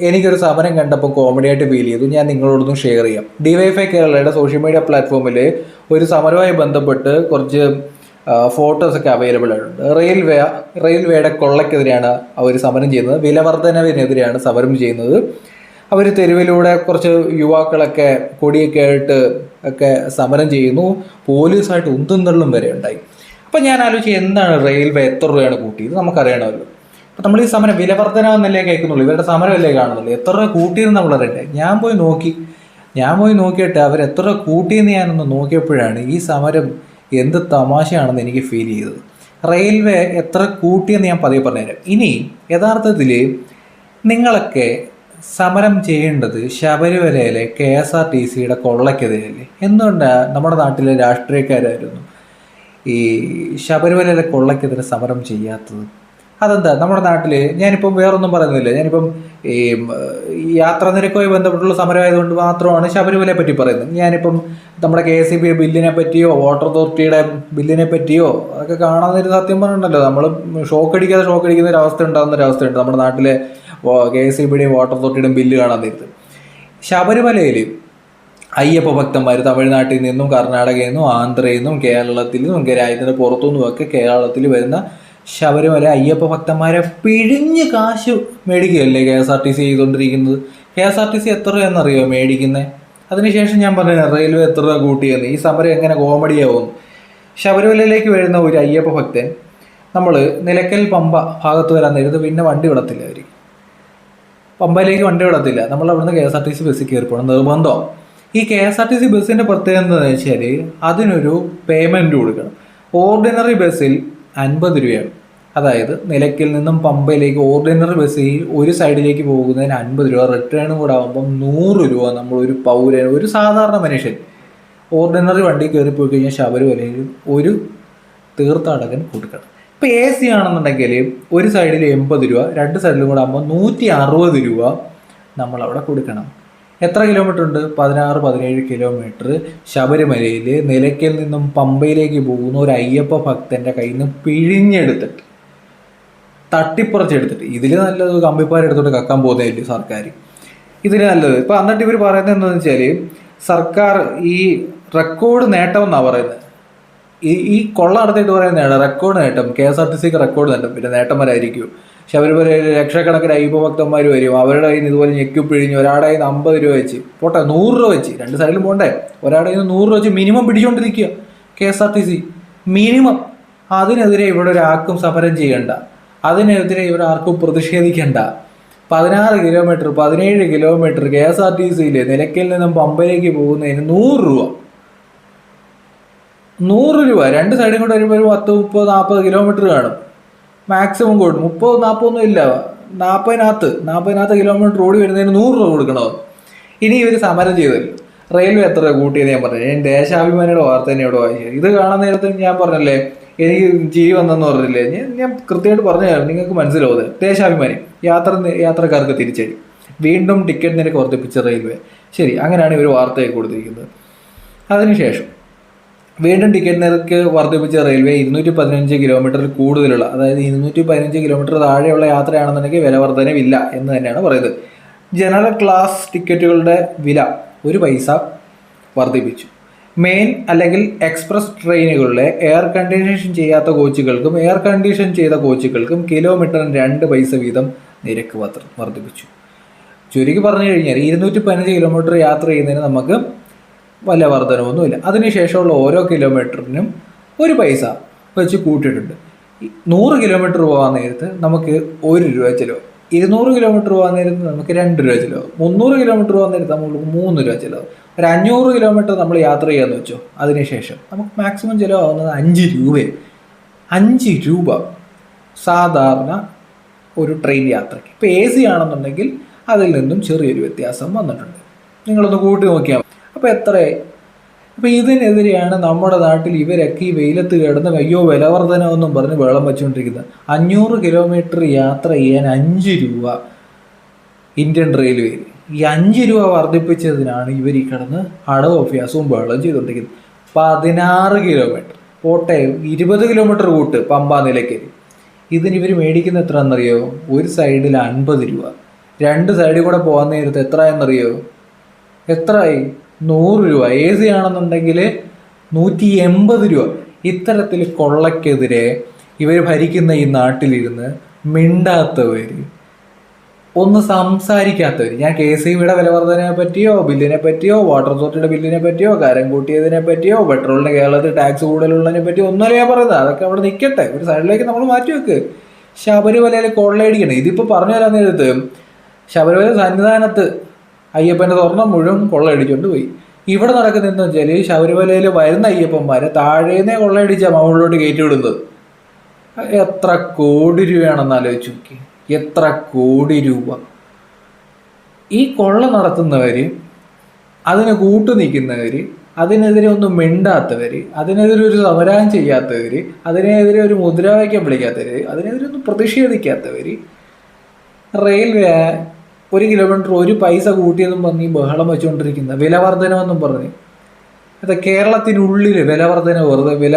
എനിക്കൊരു സമരം കണ്ടപ്പോൾ കോമഡി ആയിട്ട് ഫീൽ ചെയ്തു. ഞാൻ നിങ്ങളോടൊന്നും ഷെയർ ചെയ്യാം. ഡിവൈഫൈ കേരളയുടെ സോഷ്യൽ മീഡിയ പ്ലാറ്റ്ഫോമിൽ ഒരു സമരവുമായി ബന്ധപ്പെട്ട് കുറച്ച് ഫോട്ടോസ് ഒക്കെ അവൈലബിൾ ആയിട്ടുണ്ട്. റെയിൽവേ റെയിൽവേയുടെ കൊള്ളയ്ക്കെതിരെയാണ് അവർ സമരം ചെയ്യുന്നത്. വിലവർധനവിനെതിരെയാണ് സമരം ചെയ്യുന്നത്. അവർ തെരുവിലൂടെ കുറച്ച് യുവാക്കളൊക്കെ കൊടിയൊക്കെ ആയിട്ട് ഒക്കെ സമരം ചെയ്യുന്നു. പോലീസായിട്ട് ഉന്തും വരെ ഉണ്ടായി. അപ്പം ഞാൻ ആലോചിച്ചു എന്താണ് റെയിൽവേ എത്ര രൂപയാണ് കൂട്ടിയത്? നമുക്കറിയണമല്ലോ. അപ്പം നമ്മൾ ഈ സമരം വിലവർദ്ധന എന്നല്ലേ കേൾക്കുന്നുള്ളൂ? ഇവരുടെ സമരമല്ലേ കാണുന്നുള്ളൂ? എത്ര കൂട്ടിയെന്ന് നമ്മൾ അറിയട്ടെ ഞാൻ പോയി നോക്കി. ഞാൻ പോയി നോക്കിയിട്ട് അവർ എത്ര കൂട്ടിയെന്ന് ഞാനൊന്ന് നോക്കിയപ്പോഴാണ് ഈ സമരം എന്ത് തമാശയാണെന്ന് എനിക്ക് ഫീൽ ചെയ്തത്. റെയിൽവേ എത്ര കൂട്ടിയെന്ന് ഞാൻ പതിയെ പറഞ്ഞുതരാം. ഇനി യഥാർത്ഥത്തിൽ നിങ്ങളൊക്കെ സമരം ചെയ്യേണ്ടത് ശബരിമലയിലെ കെ എസ് ആർ ടി സിയുടെ കൊള്ളയ്ക്കെതിരല്ലേ എന്തുകൊണ്ടാണ് നമ്മുടെ നാട്ടിലെ രാഷ്ട്രീയക്കാരായിരുന്നു ഈ ശബരിമലയിലെ കൊള്ളയ്ക്കെതിരെ സമരം ചെയ്യാത്തത്? അതെന്താ? നമ്മുടെ നാട്ടിൽ ഞാനിപ്പം വേറൊന്നും പറയുന്നില്ല. ഞാനിപ്പം ഈ യാത്രാ നിരക്കുമായി ബന്ധപ്പെട്ടുള്ള സമരമായതുകൊണ്ട് മാത്രമാണ് ശബരിമലയെ പറ്റി പറയുന്നത്. ഞാനിപ്പം നമ്മുടെ കെ എസ് ഇ ബി ബില്ലിനെ പറ്റിയോ വാട്ടർ അതോറിറ്റിയുടെ ബില്ലിനെ പറ്റിയോ അതൊക്കെ കാണാനൊരു സത്യം പറഞ്ഞിട്ടുണ്ടല്ലോ. നമ്മൾ ഷോക്ക് അടിക്കാതെ ഷോക്ക് അടിക്കുന്ന ഒരു അവസ്ഥ ഉണ്ടാകുന്ന ഒരു അവസ്ഥയുണ്ട്. നമ്മുടെ നാട്ടിലെ കെ എസ് ഇ ബിയുടെയും വാട്ടർ അതോറിറ്റിയുടെയും ബില്ല് കാണാൻ നേരത്ത്. ശബരിമലയിൽ അയ്യപ്പ ഭക്തന്മാർ തമിഴ്നാട്ടിൽ നിന്നും കർണാടകയിൽ നിന്നും ആന്ധ്രയിൽ നിന്നും കേരളത്തിൽ നിന്നും രാജ്യത്തിന്റെ പുറത്തു നിന്നുമൊക്കെ കേരളത്തിൽ വരുന്ന ശബരിമല അയ്യപ്പ ഭക്തന്മാരെ പിഴിഞ്ഞ് കാശ് മേടിക്കുകയല്ലേ K S R T C ചെയ്തുകൊണ്ടിരിക്കുന്നത്? K S R T C എത്ര മേടിക്കുന്നത് അതിനുശേഷം ഞാൻ പറഞ്ഞു റെയിൽവേ എത്ര രൂപ കൂട്ടിയെന്ന്. ഈ സമരം എങ്ങനെ കോമഡിയാവും ശബരിമലയിലേക്ക് വരുന്ന ഒരു അയ്യപ്പ ഭക്തൻ നമ്മൾ നിലയ്ക്കൽ പമ്പ ഭാഗത്ത് വരാൻ നേരത്ത് പിന്നെ വണ്ടി വിടത്തില്ല അവർ പമ്പയിലേക്ക് വണ്ടി വിടത്തില്ല. നമ്മൾ അവിടുന്ന് K S R T C ബസ്സിൽ കയറി പോകണം നിർബന്ധം. ഈ K S R T C ബസ്സിന്റെ പ്രത്യേകത എന്താണെന്ന് വെച്ചാൽ അതിനൊരു പേയ്മെന്റ് കൊടുക്കണം. ഓർഡിനറി ബസ്സിൽ അൻപത് രൂപയാണ്. അതായത് നിലയ്ക്കിൽ നിന്നും പമ്പയിലേക്ക് ഓർഡിനറി ബസ്സിൽ ഒരു സൈഡിലേക്ക് പോകുന്നതിന് അൻപത് രൂപ. റിട്ടേൺ കൂടെ ആകുമ്പം നൂറ് രൂപ നമ്മൾ ഒരു പൗരൻ ഒരു സാധാരണ മനുഷ്യൻ ഓർഡിനറി വണ്ടി കയറി പോയി കഴിഞ്ഞാൽ ശബരിമലയിൽ ഒരു തീർത്ഥാടകൻ കൊടുക്കണം. ഇപ്പം എ സി ആണെന്നുണ്ടെങ്കിൽ ഒരു സൈഡിൽ എൺപത് രൂപ രണ്ട് സൈഡിലും കൂടെ ആകുമ്പോൾ നൂറ്റി അറുപത് രൂപ നമ്മളവിടെ കൊടുക്കണം. എത്ര കിലോമീറ്റർ ഉണ്ട് പതിനാറ് പതിനേഴ് കിലോമീറ്റർ. ശബരിമലയിൽ നിലയ്ക്കൽ നിന്നും പമ്പയിലേക്ക് പോകുന്ന ഒരു അയ്യപ്പ ഭക്തന്റെ കയ്യിൽ നിന്ന് പിഴിഞ്ഞെടുത്തിട്ട് തട്ടിപ്പുറച്ചെടുത്തിട്ട് ഇതിൽ നല്ലത് കമ്പിപ്പാരെടുത്തോട്ട് കക്കാൻ പോകുന്നതല്ലേ സർക്കാർ ഇതിൽ നല്ലത്. ഇപ്പം എന്നിട്ട് ഇവർ പറയുന്നത് എന്താണെന്ന് വെച്ചാൽ സർക്കാർ ഈ റെക്കോർഡ് നേട്ടം എന്നാണ് പറയുന്നത്. ഈ ഈ കൊള്ള നടത്തിയിട്ട് പറയുന്നതാണ് റെക്കോർഡ് നേട്ടം കെ എസ് ആർ ടി സിക്ക് റെക്കോർഡ് നേട്ടം പിന്നെ നേട്ടന്മാരായിരിക്കും ശബരിമലയിൽ ലക്ഷക്കണക്കിന് അയ്യപ്പഭക്തന്മാർ വരും. അവരുടെ കയ്യിൽ നിന്ന് ഇതുപോലെ ഞെക്കി പിഴിഞ്ഞ് ഒരാടെ നിന്ന് അമ്പത് രൂപ വെച്ച് പോട്ടെ നൂറ് രൂപ വെച്ച് രണ്ട് സൈഡിലും പോണ്ടേ? ഒരാടെ നിന്ന് നൂറ് രൂപ വെച്ച് minimum പിടിച്ചുകൊണ്ടിരിക്കുക K S R T C. Minimum. അതിനെതിരെ ഇവിടെ ഒരാൾക്കും സമരം ചെയ്യണ്ട. അതിനെതിരെ ഇവിടെ ആർക്കും പ്രതിഷേധിക്കണ്ട. പതിനാറ് കിലോമീറ്റർ പതിനേഴ് kilometre K S R T സിയിൽ നിലയ്ക്കൽ നിന്നും പമ്പയിലേക്ക് പോകുന്നതിന് നൂറ് രൂപ. നൂറ് രൂപ. രണ്ട് സൈഡും കൂടെ വരുമ്പോൾ ഒരു പത്ത് മുപ്പത് നാൽപ്പത് കിലോമീറ്റർ കാണും. മാക്സിമം കൊടുക്കും മുപ്പത് നാൽപ്പതൊന്നും ഇല്ല. നാൽപ്പതിനകത്ത് നാൽപ്പതിനകത്ത് കിലോമീറ്റർ റോഡ് വരുന്നതിന് നൂറ് രൂപ കൊടുക്കണോ? ഇനി ഇവർ സമരം ചെയ്തല്ലോ റെയിൽവേ എത്ര കൂട്ടിയെന്ന് ഞാൻ പറഞ്ഞു ഞാൻ ദേശാഭിമാനിയുടെ വാർത്ത തന്നെ ഇവിടെ വായിച്ചത് ഇത് കാണാൻ നേരത്ത് ഞാൻ പറഞ്ഞല്ലേ എനിക്ക് ജീവി വന്നെന്ന് പറഞ്ഞില്ലേ. ഞാൻ ഞാൻ കൃത്യമായിട്ട് പറഞ്ഞു നിങ്ങൾക്ക് മനസ്സിലാവുന്നത് ദേശാഭിമാനി യാത്ര യാത്രക്കാർക്ക് തിരിച്ചടി. വീണ്ടും ടിക്കറ്റ് നിരക്ക് വർദ്ധിപ്പിച്ച റെയിൽവേ ശരി അങ്ങനെയാണ് ഇവർ വാർത്തയൊക്കെ കൊടുത്തിരിക്കുന്നത്. അതിനുശേഷം വീണ്ടും ടിക്കറ്റ് നിരക്ക് വർദ്ധിപ്പിച്ച റെയിൽവേ ഇരുന്നൂറ്റി പതിനഞ്ച് കിലോമീറ്ററിൽ കൂടുതലുള്ള അതായത് ഇരുന്നൂറ്റി പതിനഞ്ച് കിലോമീറ്റർ താഴെയുള്ള യാത്രയാണെന്നുണ്ടെങ്കിൽ വില വർധനവില്ല എന്ന് തന്നെയാണ് പറയുന്നത്. ജനറൽ ക്ലാസ് ടിക്കറ്റുകളുടെ വില ഒരു പൈസ വർദ്ധിപ്പിച്ചു. മെയിൻ അല്ലെങ്കിൽ എക്സ്പ്രസ് ട്രെയിനുകളിലെ എയർ കണ്ടീഷൻ ചെയ്യാത്ത കോച്ചുകൾക്കും എയർ കണ്ടീഷൻ ചെയ്ത കോച്ചുകൾക്കും കിലോമീറ്ററിന് രണ്ട് പൈസ വീതം നിരക്ക് വർദ്ധ- വർദ്ധിപ്പിച്ചു. ചുരുക്കി പറഞ്ഞു കഴിഞ്ഞാൽ ഇരുന്നൂറ്റി പതിനഞ്ച് കിലോമീറ്റർ യാത്ര ചെയ്യുന്നതിന് നമുക്ക് വല്ല വർധനമൊന്നുമില്ല അതിനുശേഷമുള്ള ഓരോ കിലോമീറ്ററിനും ഒരു പൈസ വെച്ച് കൂട്ടിയിട്ടുണ്ട്. നൂറ് കിലോമീറ്റർ പോകാൻ നേരത്ത് നമുക്ക് ഒരു രൂപ ചിലവ്. ഇരുന്നൂറ് കിലോമീറ്റർ പോകാൻ നേരത്ത് നമുക്ക് രണ്ട് രൂപ ചിലവ്. മുന്നൂറ് കിലോമീറ്റർ പോകാൻ നേരത്ത് നമുക്ക് മൂന്ന് രൂപ ചിലവ്. ഒരു അഞ്ഞൂറ് കിലോമീറ്റർ നമ്മൾ യാത്ര ചെയ്യാന്ന് വെച്ചോ അതിനുശേഷം നമുക്ക് മാക്സിമം ചിലവാകുന്നത് അഞ്ച് രൂപയാണ് അഞ്ച് രൂപ സാധാരണ ഒരു ട്രെയിൻ യാത്രയ്ക്ക്. ഇപ്പോൾ എ സി ആണെന്നുണ്ടെങ്കിൽ അതിൽ നിന്നും ചെറിയൊരു വ്യത്യാസം വന്നിട്ടുണ്ട്. നിങ്ങളൊന്ന് കൂട്ടി നോക്കിയാൽ അപ്പോൾ എത്രയായി അപ്പോൾ ഇതിനെതിരെയാണ് നമ്മുടെ നാട്ടിൽ ഇവരൊക്കെ ഈ വെയിലത്ത് കിടന്ന് അയ്യോ വിലവർധനമെന്നും പറഞ്ഞ് വെള്ളം വെച്ചുകൊണ്ടിരിക്കുന്നത്. അഞ്ഞൂറ് കിലോമീറ്റർ യാത്ര ചെയ്യാൻ അഞ്ച് രൂപ ഇന്ത്യൻ റെയിൽവേയിൽ ഈ അഞ്ച് രൂപ വർദ്ധിപ്പിച്ചതിനാണ് ഇവർ ഈ കിടന്ന് അടവ് അഭ്യാസവും വെള്ളം ചെയ്തുകൊണ്ടിരിക്കുന്നത്. പതിനാറ് കിലോമീറ്റർ കോട്ടയം ഇരുപത് കിലോമീറ്റർ കൂട്ട് പമ്പ നിലയ്ക്കൽ. ഇതിന് ഇവർ മേടിക്കുന്ന എത്ര എന്നറിയോ? ഒരു സൈഡിൽ അൻപത് രൂപ. രണ്ട് സൈഡിൽ കൂടെ പോകാൻ നേരത്ത് എത്രയെന്നറിയോ എത്രയായി നൂറ് രൂപ. എ സി ആണെന്നുണ്ടെങ്കിൽ നൂറ്റി എൺപത് രൂപ. ഇത്തരത്തിൽ കൊള്ളക്കെതിരെ ഇവർ ഭരിക്കുന്ന ഈ നാട്ടിലിരുന്ന് മിണ്ടാത്തവർ ഒന്ന് സംസാരിക്കാത്തവർ ഞാൻ കെ സി ബിയുടെ വിലവർദ്ധനയെ പറ്റിയോ ബില്ലിനെ പറ്റിയോ വാട്ടർ അതോറിറ്റിയുടെ ബില്ലിനെ പറ്റിയോ കരം കൂട്ടിയതിനെ പറ്റിയോ പെട്രോളിന് കേരളത്തിൽ ടാക്സ് കൂടുതലുള്ളതിനെ പറ്റിയോ ഒന്നുമല്ല ഞാൻ പറയുന്നത്? അതൊക്കെ അവിടെ നിൽക്കട്ടെ ഒരു സൈഡിലേക്ക് നമ്മൾ മാറ്റി വെക്ക്. ശബരിമലയിൽ കൊള്ളയടിക്കണം. ഇതിപ്പോൾ പറഞ്ഞു തരാൻ നേരത്ത് ശബരിമല സന്നിധാനത്ത് അയ്യപ്പന്റെ സ്വർണം മുഴുവൻ കൊള്ളയടിച്ചുകൊണ്ട് പോയി. ഇവിടെ നടക്കുന്ന എന്താ വെച്ചാൽ ശബരിമലയിൽ വരുന്ന അയ്യപ്പന്മാരെ താഴേന്നേ കൊള്ളയടിച്ചാൽ മുകളിലോട്ട് കയറ്റി വിടുന്നത് എത്ര കോടി രൂപയാണെന്ന് ആലോചിച്ച് നോക്കി എത്ര കോടി രൂപ. ഈ കൊള്ള നടത്തുന്നവർ അതിന് കൂട്ടു നിൽക്കുന്നവർ അതിനെതിരെ ഒന്നും മിണ്ടാത്തവർ അതിനെതിരെ ഒരു സമരം ചെയ്യാത്തവർ അതിനെതിരെ ഒരു മുദ്രാവാക്യം വിളിക്കാത്തവർ അതിനെതിരെ ഒന്നും പ്രതിഷേധിക്കാത്തവർ റെയിൽവേ ഒരു കിലോമീറ്റർ ഒരു പൈസ കൂട്ടിയെന്നും പറഞ്ഞ് ബഹളം വെച്ചുകൊണ്ടിരിക്കുന്ന വില വർധനമെന്നും പറഞ്ഞ്. അത് കേരളത്തിനുള്ളിൽ വില വർധന വെറുതെ വില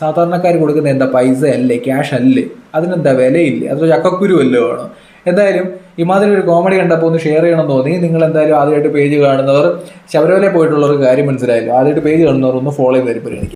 സാധാരണക്കാർ കൊടുക്കുന്ന എന്താ പൈസ അല്ലേ ക്യാഷ് അല്ലേ അതിനെന്താ വിലയില്ലേ? അതൊരു ചക്കക്കുരു വല്ലോ ആണോ എന്തായാലും ഇമാതിരി ഒരു കോമഡി കണ്ടപ്പോൾ ഒന്ന് ഷെയർ ചെയ്യണം തോന്നി. നിങ്ങൾ എന്തായാലും ആദ്യമായിട്ട് പേജ് കാണുന്നവർ ശബരിമല പോയിട്ടുള്ളവർ കാര്യം മനസ്സിലായല്ലോ. ആദ്യമായിട്ട് പേജ് കാണുന്നവർ ഒന്ന് ഫോളോ ചെയ്ത് തരും പരിഗണിക്കും